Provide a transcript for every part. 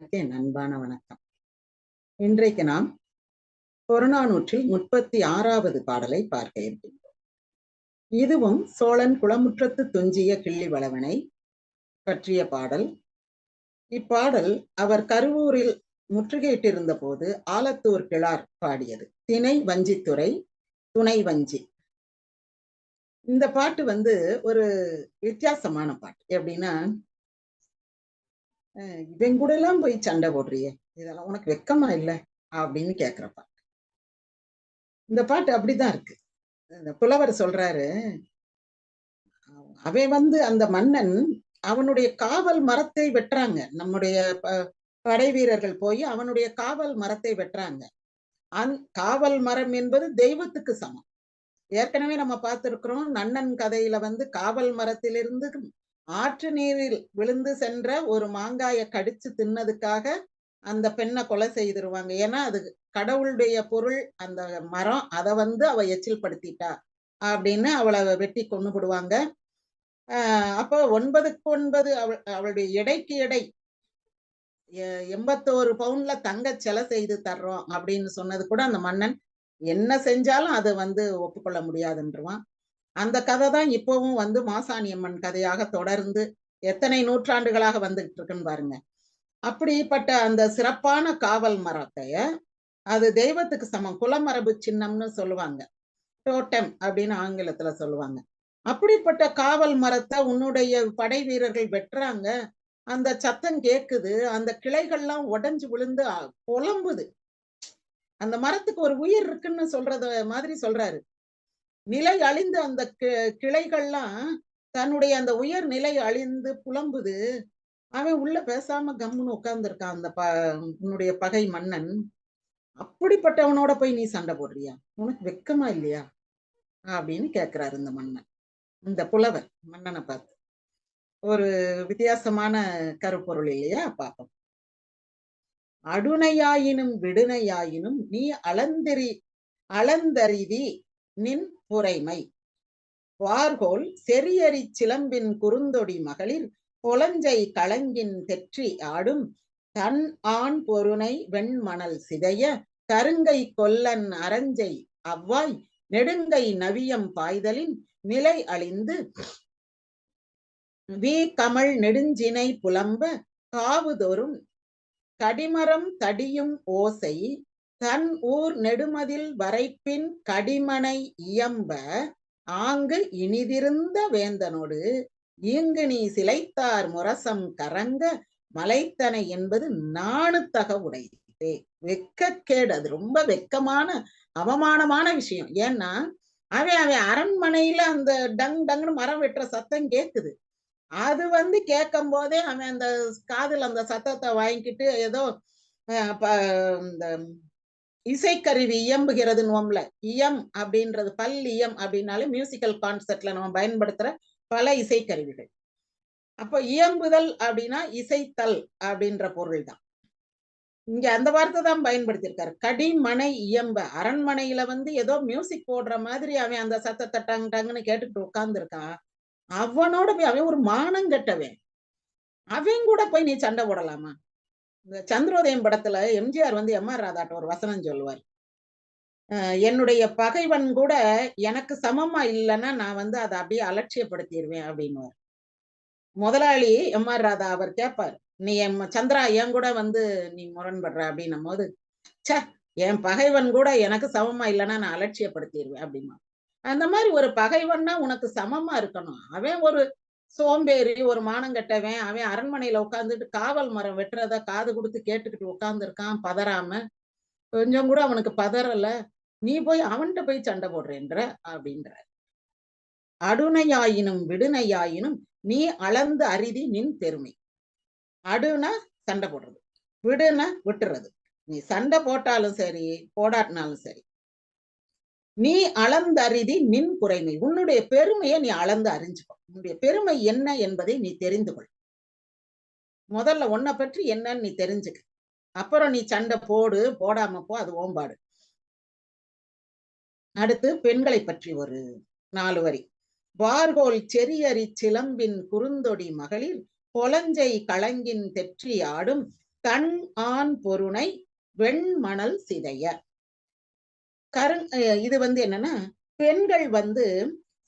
என் அன்பான வணக்கம். இன்றைக்கு நாம் புறநானூற்றில் முப்பத்தி ஆறாவது பாடலை பார்க்க இருக்கின்றோம். இதுவும் சோழன் குளமுற்றத்து துஞ்சிய கிள்ளி வளவனை பற்றிய பாடல். இப்பாடல் அவர் கருவூரில் முற்றுகையிட்டிருந்த போது ஆலத்தூர் கிழார் பாடியது. திணை வஞ்சித்துறை துணை வஞ்சி. இந்த பாட்டு வந்து ஒரு வித்தியாசமான பாட்டு. எப்படின்னா இவன் கூட எல்லாம் போய் சண்டை போடுறியே. இதெல்லாம் உனக்கு வெக்கமா இல்ல? அப்படின்னு கேக்குற பாட்டு இந்த பாட்டு அப்படிதான் இருக்கு. இந்த புலவர் சொல்றாரு அவன் வந்து அந்த மன்னன் அவனுடைய காவல் மரத்தை வெட்டுறாங்க. நம்முடைய படை வீரர்கள் போய் அவனுடைய காவல் மரத்தை வெட்டுறாங்க. அந் காவல் மரம் என்பது தெய்வத்துக்கு சமம். ஏற்கனவே நம்ம பார்த்திருக்கிறோம் நன்னன் கதையில வந்து காவல் மரத்திலிருந்து ஆற்று நீரில் விழுந்து சென்ற ஒரு மாங்காய கடிச்சு தின்னதுக்காக அந்த பெண்ணை கொலை செய்திருவாங்க. ஏன்னா அது கடவுளுடைய பொருள் அந்த மரம் அதை வந்து அவ எச்சில் படுத்திட்டா அப்படின்னு அவளை வெட்டி கொண்டு விடுவாங்க. ஆஹ் அப்போ ஒன்பதுக்கு ஒன்பது அவள் அவளுடைய எடைக்கு எடை எண்பத்தோரு பவுன்ல தங்க செலை செய்து தர்றோம் அப்படின்னு சொன்னது கூட அந்த மன்னன் என்ன செஞ்சாலும் அதை வந்து ஒப்புக்கொள்ள முடியாதுன்றவான். அந்த கதை தான் இப்பவும் வந்து மாசாணியம்மன் கதையாக தொடர்ந்து எத்தனை நூற்றாண்டுகளாக வந்துகிட்டு இருக்குன்னு பாருங்க. அப்படிப்பட்ட அந்த சிறப்பான காவல் மரத்தைய அது தெய்வத்துக்கு சமம் குலமரபு சின்னம்னு சொல்லுவாங்க. டோட்டம் அப்படின்னு ஆங்கிலத்துல சொல்லுவாங்க. அப்படிப்பட்ட காவல் மரத்தை உன்னுடைய படை வீரர்கள் வெட்டுறாங்க. அந்த சத்தம் கேக்குது அந்த கிளைகள்லாம் உடஞ்சு விழுந்து புலம்புது. அந்த மரத்துக்கு ஒரு உயிர் இருக்குன்னு சொல்றத மாதிரி சொல்றாரு. நிலை அழிந்து அந்த கிளைகள்லாம் தன்னுடைய அந்த உயர் நிலை அழிந்து புலம்புது. அவன் உள்ள பேசாம கம்முன்னு உட்கார்ந்துருக்கான் அந்த ப உன்னுடைய பகை மன்னன். அப்படிப்பட்டவனோட போய் நீ சண்டை போடுறியா? உனக்கு வெக்கமா இல்லையா? அப்படின்னு கேக்குறாரு இந்த மன்னன். இந்த புலவர் மன்னனை பார்த்து. ஒரு வித்தியாசமான கருப்பொருள் இல்லையா பார்ப்போம் அடுனையாயினும் விடுனையாயினும் நீ அளந்தெறி அளந்தறிதி நின் புரைமை. வார்கோல் செரியறி சிலம்பின் குறுந்தொடி மகளிர் பொலஞ்சை களங்கின் தெற்றி ஆடும் தன் ஆண் பொருணை வெண்மணல் சிதைய கருங்கை கொல்லன் அரஞ்சை அவ்வாய் நெடுங்கை நவியம் பாய்தலின் நிலை அழிந்து வீ கமல் நெடுஞ்சினை புலம்ப காவுதோறும் கடிமரம் தடியும் ஓசை தன் ஊர் நெடுமதில் வரைப்பின் கடிமனை இயம்ப ஆங்கு இனிதிருந்த வேந்தனோடு இங்கு நீ சிலைத்தார் முரசம் கரங்க மலைத்தனை என்பது நாணுத்தக உடையதே வெக்கக்கேடு அது ரொம்ப வெக்கமான அவமானமான விஷயம். ஏன்னா அவன் அவன் அரண்மனையில அந்த டங் டங்னு மரம் வெட்டுற சத்தம் கேக்குது. அது வந்து கேட்கும் போதே அவன் அந்த காதுல அந்த சத்தத்தை வாங்கிக்கிட்டு ஏதோ இந்த இசைக்கருவி இயம்புகிறது நோம்ல. இயம் அப்படின்றது பல் இயம் அப்படின்னாலே மியூசிக்கல் கான்செப்ட்ல நம்ம பயன்படுத்துற பல இசைக்கருவிகள். அப்போ இயம்புதல் அப்படின்னா இசைத்தல் அப்படின்ற பொருள் தான். இங்க அந்த வார்த்தை தான் பயன்படுத்தியிருக்காரு. கடிமனை இயம்ப. அரண்மனையில வந்து ஏதோ மியூசிக் போடுற மாதிரி அவன் அந்த சத்தத்தை டங் டங்குன்னு கேட்டுக்கிட்டு உட்கார்ந்துருக்கான். அவனோட போய் அவன் ஒரு மானம் கெட்டவன். அவன் கூட போய் நீ சண்டை போடலாமா? இந்த சந்திரோதயம் படத்துல எம்ஜிஆர் வந்து எம் ஆர் ராதாட்ட ஒரு வசனம் சொல்லுவார். என்னுடைய பகைவன் கூட எனக்கு சமமா இல்லைன்னா நான் வந்து அதை அப்படியே அலட்சியப்படுத்திடுவேன் அப்படின்னு முதலாளி எம் ஆர் ராதா அவர் கேட்பார் நீ என் சந்திரா என் கூட வந்து நீ முரண்படுற அப்படின்னும் போது ச என் பகைவன் கூட எனக்கு சமமா இல்லைன்னா நான் அலட்சியப்படுத்திடுவேன் அப்படிமா அந்த மாதிரி ஒரு பகைவன்னா உனக்கு சமமா இருக்கணும். அவன் ஒரு சோம்பேறி ஒரு மானங்கட்டவன் அவன் அரண்மனையில உட்காந்துட்டு காவல் மரம் வெட்டுறத காது கொடுத்து கேட்டுக்கிட்டு உட்காந்துருக்கான் பதறாம. கொஞ்சம் கூட அவனுக்கு பதறல. நீ போய் அவன்கிட்ட போய் சண்டை போடுறேன்ற அப்படின்ற அடுனையாயினும் விடுனையாயினும் நீ அளந்து அரிதி நின் பெருமை. அடுனா சண்டை போடுறது. விடுனா விட்டுறது. நீ சண்டை போட்டாலும் சரி போடாட்டினாலும் சரி நீ அளந்தறிதி நின் குறைமை. உன்னுடைய பெருமையை நீ அளந்து அறிஞ்சுக்கோ. உன்னுடைய பெருமை என்ன என்பதை நீ தெரிந்து கொள். முதல்ல உன்னை பற்றி என்னன்னு நீ தெரிஞ்சுக்க. அப்புறம் நீ சண்டை போடு போடாம போ அது ஓம்பாடு. அடுத்து பெண்களை பற்றி ஒரு நாலு வரி. வார்கோல் செரியறி சிலம்பின் குறுந்தொடி மகளிர் பொலஞ்சை களங்கின் தெற்றி ஆடும் தன் ஆண் பொருணை வெண்மணல் சிதைய. கரண் இது வந்து என்னன்னா பெண்கள் வந்து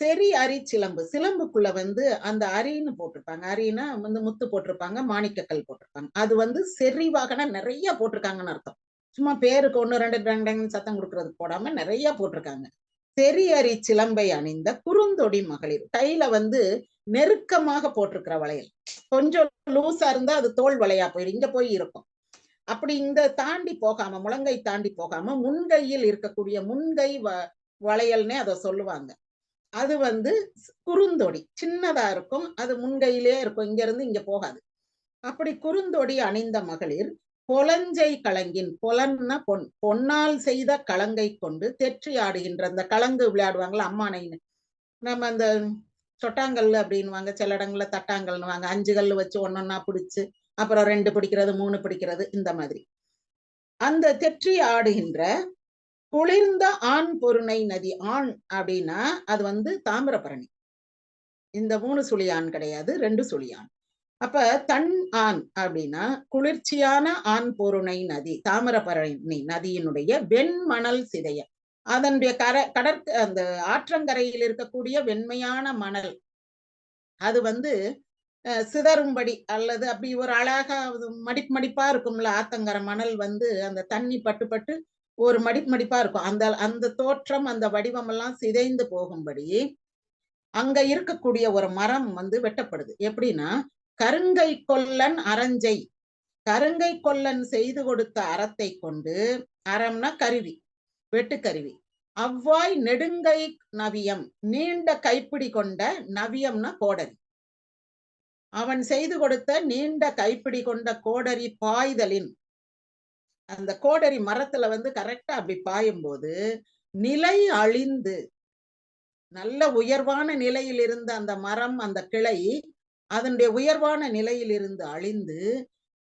செரி அரி சிலம்பு சிலம்புக்குள்ள வந்து அந்த அரின்னு போட்டிருப்பாங்க. அரின்னா வந்து முத்து போட்டிருப்பாங்க மாணிக்கக்கல் போட்டிருப்பாங்க. அது வந்து செறிவாகனா நிறைய போட்டிருக்காங்கன்னு அர்த்தம். சும்மா பேருக்கு ஒன்று ரெண்டு டங் சத்தம் கொடுக்கறது போடாம நிறைய போட்டிருக்காங்க. செரி அரி சிலம்பை அணிந்த குறுந்தொடி மகளிர் கையில வந்து நெருக்கமாக போட்டிருக்கிற வளையல். கொஞ்சம் லூசா இருந்தா அது தோல் வளையா போயிடும். இங்க போய் இருக்கும். அப்படி இந்த தாண்டி போகாம முழங்கை தாண்டி போகாம முன்கையில் இருக்கக்கூடிய முன்கை வ வளையல்னே அதை சொல்லுவாங்க. அது வந்து குறுந்தொடி. சின்னதா இருக்கும் அது முன்கையிலே இருக்கும் இங்க இருந்து இங்க போகாது. அப்படி குறுந்தொடி அணிந்த மகளிர் பொலஞ்சை கலங்கின் பொலன்னா பொன். பொன்னால் செய்த கலங்கை கொண்டு தெற்றி ஆடுகின்ற அந்த கலங்கு விளையாடுவாங்களா அம்மானைன்னு. நம்ம அந்த சொட்டாங்கல் அப்படின்வாங்க சில இடங்கள்ல தட்டாங்கல்னுவாங்க. அஞ்சு கல் வச்சு ஒன்னொன்னா பிடிச்சு அப்புறம் ரெண்டு பிடிக்கிறது மூணு பிடிக்கிறது இந்த மாதிரி. அந்த தெற்றி ஆடுகின்ற குளிர்ந்த ஆண் பொருணை நதி ஆண் அப்படின்னா அது வந்து தாமிரபரணி. இந்த மூணு சுழியான் கிடையாது ரெண்டு சுழியான் அப்ப தன் ஆண் அப்படின்னா குளிர்ச்சியான ஆண் பொருணை நதி தாமிரபரணி நதியினுடைய வெண்மணல் சிதையம் அதனுடைய கர கடற் அந்த ஆற்றங்கரையில் இருக்கக்கூடிய வெண்மையான மணல். அது வந்து அஹ், சிதறும்படி அல்லது அப்படி ஒரு அழகா அது மடிப்பு மடிப்பா இருக்கும்ல ஆத்தங்கர மணல் வந்து அந்த தண்ணி பட்டு பட்டு ஒரு மடிப்பு மடிப்பா இருக்கும். அந்த அந்த தோற்றம் அந்த வடிவம் எல்லாம் சிதைந்து போகும்படி அங்க இருக்கக்கூடிய ஒரு மரம் வந்து வெட்டப்படுது. எப்படின்னா கருங்கை கொல்லன் அரஞ்சை கருங்கை கொல்லன் செய்து கொடுத்த அறத்தை கொண்டு அறம்னா கருவி. வெட்டுக்கருவி. அவ்வாய் நெடுங்கை நவியம் நீண்ட கைப்பிடி கொண்ட நவியம்னா கோடரி. அவன் செய்து கொடுத்த நீண்ட கைப்பிடி கொண்ட கோடரி பாய்தலின் அந்த கோடரி மரத்துல வந்து கரெக்டா அப்படி பாயும் போது நிலை அழிந்து நல்ல உயர்வான நிலையில் இருந்த அந்த மரம் அந்த கிளை அதனுடைய உயர்வான நிலையில் இருந்து அழிந்து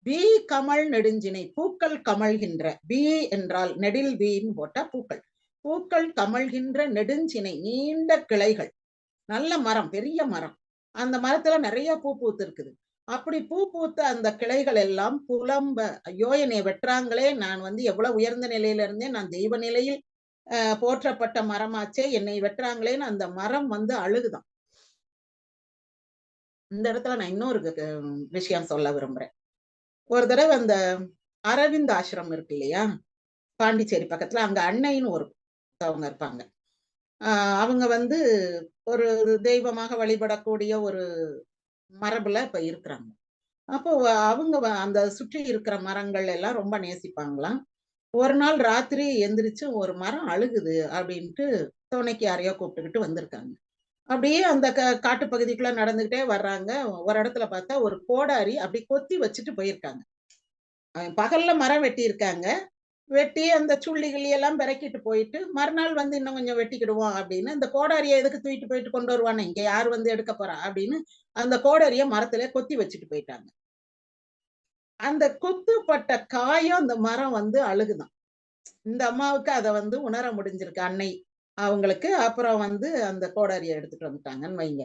பி கமல் நெடுஞ்சினை பூக்கள் கமழ்கின்ற பி என்றால் நெடில் பீன்னு போட்டா பூக்கள். பூக்கள் கமழ்கின்ற நெடுஞ்சினை நீண்ட கிளைகள். நல்ல மரம் பெரிய மரம். அந்த மரத்துல நிறைய பூ பூத்து இருக்குது அப்படி பூ பூத்த அந்த கிளைகள் எல்லாம் புலம்ப ஐயோ என்னை வெட்டுறாங்களே. நான் வந்து எவ்வளவு உயர்ந்த நிலையில இருந்தேன். நான் தெய்வ நிலையில் போற்றப்பட்ட மரமாச்சே. என்னை வெட்டுறாங்களேன்னு அந்த மரம் வந்து அழுகுதான். இந்த இடத்துல நான் இன்னொரு விஷயம் சொல்ல விரும்புறேன். ஒரு தடவை அந்த அரவிந்த் ஆசிரம் இருக்கு இல்லையா? பாண்டிச்சேரி பக்கத்துல அங்க அன்னைன்னு ஒருத்தவங்க இருப்பாங்க. அவங்க வந்து ஒரு தெய்வமாக வழிபடக்கூடிய ஒரு மரபுல இப்ப இருக்கிறாங்க. அப்போ வ- அவங்க வ- அந்த சுற்றி இருக்கிற மரங்கள் எல்லாம் ரொம்ப நேசிப்பாங்களாம். ஒரு நாள் ராத்திரி எந்திரிச்சு ஒரு மரம் அழுகுது அப்படின்ட்டு துணைக்கு யாரையோ கூப்பிட்டுக்கிட்டு வந்திருக்காங்க. அப்படியே அந்த க காட்டு பகுதிக்குள்ள நடந்துகிட்டே வர்றாங்க. ஒரு இடத்துல பார்த்தா ஒரு கோடாரி அப்படி கொத்தி வச்சுட்டு போயிருக்காங்க. பகல்ல மரம் வெட்டி இருக்காங்க வெட்டி அந்த சுள்ளிகளி எல்லாம் பிறக்கிட்டு போயிட்டு மறுநாள் வந்து இன்னும் கொஞ்சம் வெட்டிக்கிடுவோம் அப்படின்னு இந்த கோடாரியை எதுக்கு தூக்கிட்டு போயிட்டு கொண்டு வருவானே இங்க யார் வந்து எடுக்க போறா அப்படின்னு அந்த கோடாரிய மரத்துல கொத்தி வச்சுட்டு போயிட்டாங்க. அந்த கொத்துப்பட்ட காயம் அந்த மரம் வந்து அழுகுதான். இந்த அம்மாவுக்கு அதை வந்து உணர முடிஞ்சிருக்கு. அன்னை அவங்களுக்கு அப்புறம் வந்து அந்த கோடாரியை எடுத்துட்டு வந்துட்டாங்கன்னு வைங்க.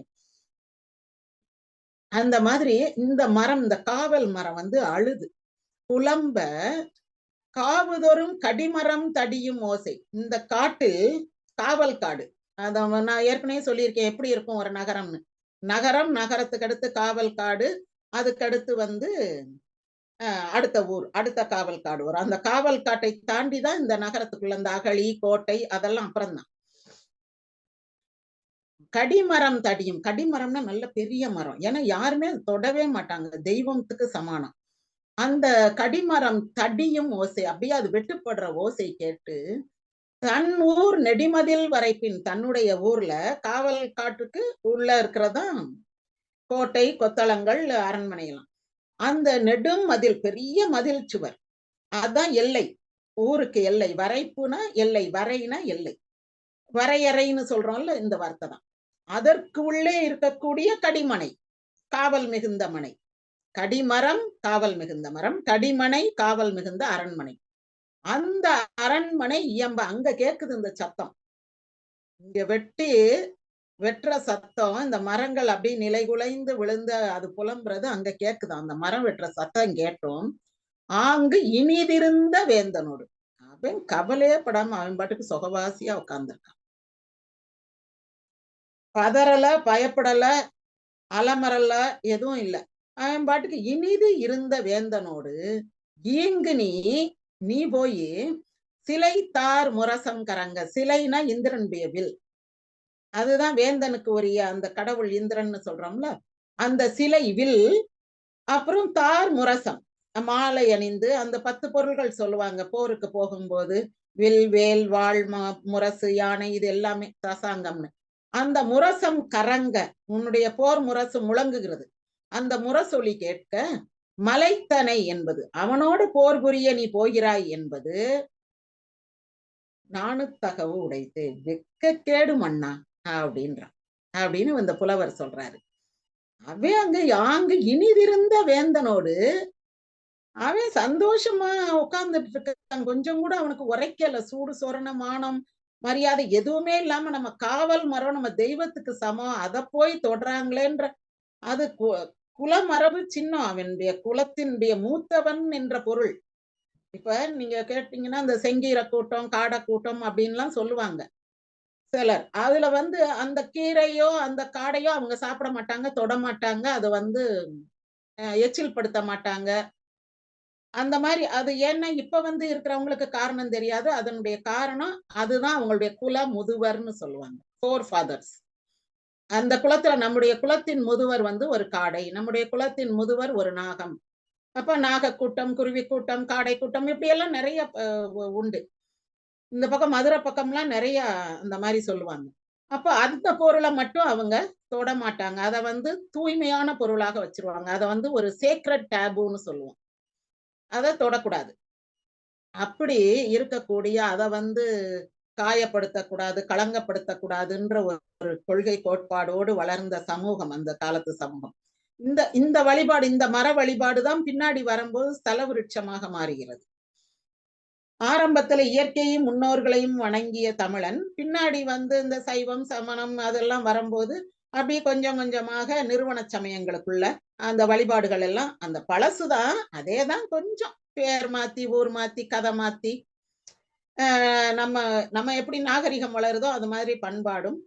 அந்த மாதிரி இந்த மரம் இந்த காவல் மரம் வந்து அழுது. புலம்ப காவுதோறும் கடிமரம் தடியும் ஓசை. இந்த காட்டில் காவல் காடு. அத நான் ஏற்கனவே சொல்லியிருக்கேன். எப்படி இருக்கும் ஒரு நகரம்னு? நகரம் நகரத்துக்கு அடுத்து காவல் காடு அதுக்கடுத்து வந்து அஹ், அடுத்த ஊர் அடுத்த காவல் காடு வரும். அந்த காவல் காட்டை தாண்டி தான் இந்த நகரத்துக்குள்ள இந்த அகழி கோட்டை அதெல்லாம் அப்புறம்தான். கடிமரம் தடியும். கடிமரம்னா நல்ல பெரிய மரம். ஏன்னா யாருமே தொடவே மாட்டாங்க. தெய்வத்துக்கு சமானம். அந்த கடிமரம் தடியும் ஓசை. அப்படியே அது வெட்டுப்படுற ஓசை கேட்டு தன் ஊர் நெடிமதில் வரைப்பின் தன்னுடைய ஊர்ல காவல் காட்டுக்கு உள்ள இருக்கிறதான் கோட்டை கொத்தளங்கள் அரண்மனையெல்லாம். அந்த நெடும் மதில் பெரிய மதில் சுவர். அதான் எல்லை. ஊருக்கு எல்லை. வரைப்புனா எல்லை. வரைனா எல்லை. வரையறைன்னு சொல்றோம்ல இந்த வார்த்தை தான். அதற்கு உள்ளே இருக்கக்கூடிய கடிமனை காவல் மிகுந்த மனை. கடிமரம் காவல் மிகுந்த மரம். கடிமனை காவல் மிகுந்த அரண்மனை. அந்த அரண்மனை இயம்ப அங்க கேக்குது இந்த சத்தம். இங்க வெட்டி வெட்டுற சத்தம் இந்த மரங்கள் அப்படியே நிலைகுலைந்து விழுந்து அது புலம்புறது அங்க கேக்குது. அந்த மரம் வெட்டுற சத்தம் கேட்டோம். ஆங்கு இனிதிருந்த வேந்தனோடு. அவன் கவலையே படாம அவன் பாட்டுக்கு சுகவாசியா உட்கார்ந்துருக்கான். பதறல பயப்படல அலமரல எதுவும் இல்லை. அவன் பாட்டுக்கு இனிது இருந்த வேந்தனோடு ஈங்கு நீ நீ போய் சிலை தார் முரசம் கரங்க சிலைனா இந்திரன் வில் அதுதான் வேந்தனுக்கு உரிய அந்த கடவுள் இந்திரன்னு சொல்றோம்ல. அந்த சிலை வில் அப்புறம் தார் முரசம். மாலை அணிந்து அந்த பத்து பொருள்கள் சொல்லுவாங்க. போருக்கு போகும்போது வில் வேல் வாழ் முரசு யானை இது எல்லாமே தசாங்கம்னு. அந்த முரசம் கரங்க உன்னுடைய போர் முரசு முழங்குகிறது. அந்த முரசொலி கேட்க மலைத்தனை என்பது அவனோடு போர் புரிய நீ போகிறாய் என்பது நாணுத்தகவு உடைத்து வெக்க கேடு மண்ணா அப்படின்றான். அப்படின்னு இந்த புலவர் சொல்றாரு. அவன் அங்க யாங்கு இனிதிருந்த வேந்தனோடு அவன் சந்தோஷமா உட்கார்ந்துட்டு இருக்கான். கொஞ்சம் கூட அவனுக்கு உரைக்கல. சூடு சொரண மானம் மரியாதை எதுவுமே இல்லாம நம்ம காவல் மரம் நம்ம தெய்வத்துக்கு சமம். அதை போய் தொடுறாங்களேன்ற அது குல மரபு சின்னம். அவனுடைய குலத்தினுடைய மூத்தவன் என்ற பொருள். இப்ப நீங்க கேட்டீங்கன்னா இந்த செங்கீரை கூட்டம் காடை கூட்டம் அப்படின்லாம் சொல்லுவாங்க சிலர். அதுல வந்து அந்த கீரையோ அந்த காடையோ அவங்க சாப்பிட மாட்டாங்க தொட மாட்டாங்க. அதை வந்து எச்சில் படுத்த மாட்டாங்க. அந்த மாதிரி அது ஏன்னா இப்ப வந்து இருக்கிறவங்களுக்கு காரணம் தெரியாது. அதனுடைய காரணம் அதுதான் அவங்களுடைய குல முதுவர்னு சொல்லுவாங்க. ஃபோர் ஃபாதர்ஸ் அந்த குலத்துல நம்முடைய குலத்தின் முதுவர் வந்து ஒரு காடை. நம்முடைய குலத்தின் முதுவர் ஒரு நாகம். அப்ப நாக கூட்டம் குருவி கூட்டம் காடை கூட்டம் இப்படி எல்லாம் நிறைய உண்டு. இந்த பக்கம் மதுரை பக்கம்லாம் நிறைய அந்த மாதிரி சொல்லுவாங்க. அப்ப அந்த பொருளை மட்டும் அவங்க தொட மாட்டாங்க. அதை வந்து தூய்மையான பொருளாக வச்சிருவாங்க. அதை வந்து ஒரு சேக்ரட் டேபுன்னு சொல்லுவோம். அதை தொடக்கூடாது. அப்படி இருக்கக்கூடிய அதை வந்து காயப்படுத்தக்கூடாது களங்கப்படுத்தக்கூடாதுன்ற ஒரு கொள்கை கோட்பாடோடு வளர்ந்த சமூகம் அந்த காலத்து சமூகம். இந்த இந்த வழிபாடு இந்த மர வழிபாடு தான் பின்னாடி வரும்போது ஸ்தல விருட்சமாக மாறுகிறது. ஆரம்பத்துல இயற்கையும் முன்னோர்களையும் வணங்கிய தமிழன் பின்னாடி வந்து இந்த சைவம் சமணம் அதெல்லாம் வரும்போது அப்படி கொஞ்சம் கொஞ்சமாக நிறுவன சமயங்களுக்குள்ள அந்த வழிபாடுகள் எல்லாம் அந்த பழசுதான் அதே தான் கொஞ்சம். பேர் மாத்தி ஊர் மாத்தி கதை மாத்தி. நம்ம நம்ம எப்படி நாகரிகம் வளருதோ அது மாதிரி பண்பாடும்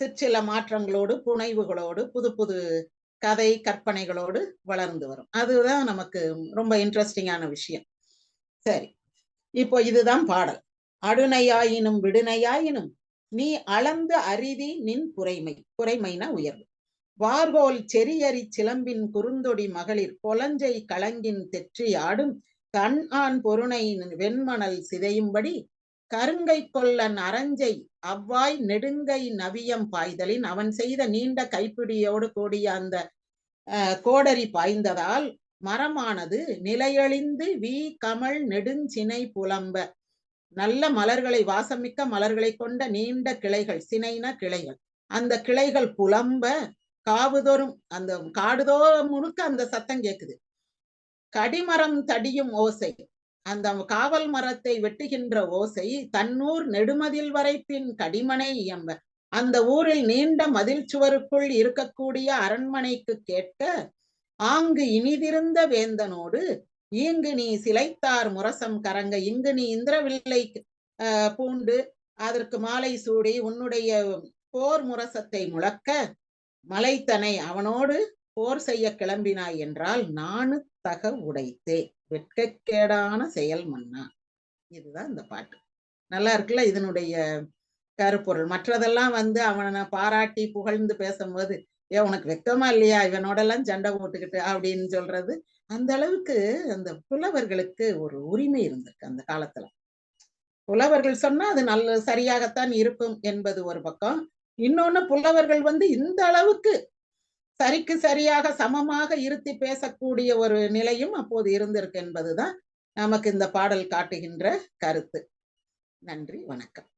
சிற்சில மாற்றங்களோடு புனைவுகளோடு புது புது கதை கற்பனைகளோடு வளர்ந்து வரும். அதுதான் நமக்கு ரொம்ப இன்ட்ரெஸ்டிங்கான விஷயம். சரி. இப்போ இதுதான் பாடல். அடுனையாயினும் விடுனையாயினும் நீ அளந்து அரிதி நின் குறைமை குறைமைனா உயர்வு. வார்கோல் செரியறி சிலம்பின் குறுந்தொடி மகளிர் கொலஞ்சை களங்கின் தெற்றி ஆடும் தன் ஆண் பொருணை வெண்மணல் சிதையும்படி கருங்கை கொல்லன் அரஞ்சை அவ்வாய் நெடுங்கை நவியம் பாய்தலின் அவன் செய்த நீண்ட கைப்பிடியோடு கூடிய அந்த கோடரி பாய்ந்ததால் மரமானது நிலையழிந்து வீ கமல் நெடுஞ்சினை புலம்ப நல்ல மலர்களை வாசமிக்க மலர்களை கொண்ட நீண்ட கிளைகள் சினைன கிளைகள். அந்த கிளைகள் புலம்ப காவுதோறும் அந்த காடுதோறும் முழுக்க அந்த சத்தம் கேக்குது. கடிமரம் தடியும் ஓசை. அந்த காவல் மரத்தை வெட்டுகின்ற ஓசை தன்னூர் நெடுமதில் வரைப்பின் கடிமனை எம்ப அந்த ஊரில் நீண்ட மதில் சுவருக்குள் இருக்கக்கூடிய அரண்மனைக்கு கேட்க ஆங்கு இனிதிருந்த வேந்தனோடு இங்கு நீ சிலைத்தார் முரசம் கரங்க இங்கு நீ இந்திரவில்லை பூண்டு அதற்கு மாலை சூடி உன்னுடைய போர் முரசத்தை முழக்க மலைத்தனை அவனோடு போர் செய்ய கிளம்பினாய் என்றால் நானு தக உடைத்தே வெட்கக்கேடான செயல் மன்னா. இதுதான் இந்த பாட்டு. நல்லா இருக்குல்ல இதனுடைய கருப்பொருள். மற்றதெல்லாம் வந்து அவனை பாராட்டி புகழ்ந்து பேசும்போது ஏ உனக்கு வெக்கமா இல்லையா? இவனோடெல்லாம் சண்டை போட்டுக்கிட்டு அப்படின்னு சொல்றது. அந்த அளவுக்கு அந்த புலவர்களுக்கு ஒரு உரிமை இருந்திருக்கு அந்த காலத்துல. புலவர்கள் சொன்னா அது நல்ல சரியாகத்தான் இருக்கும் என்பது ஒரு பக்கம். இன்னொன்னு புலவர்கள் வந்து இந்த அளவுக்கு சரிக்கு சரியாக சமமாக இருத்தி பேசக்கூடிய ஒரு நிலையும் அப்போது இருந்திருக்கு என்பதுதான் நமக்கு இந்த பாடல் காட்டுகின்ற கருத்து. நன்றி வணக்கம்.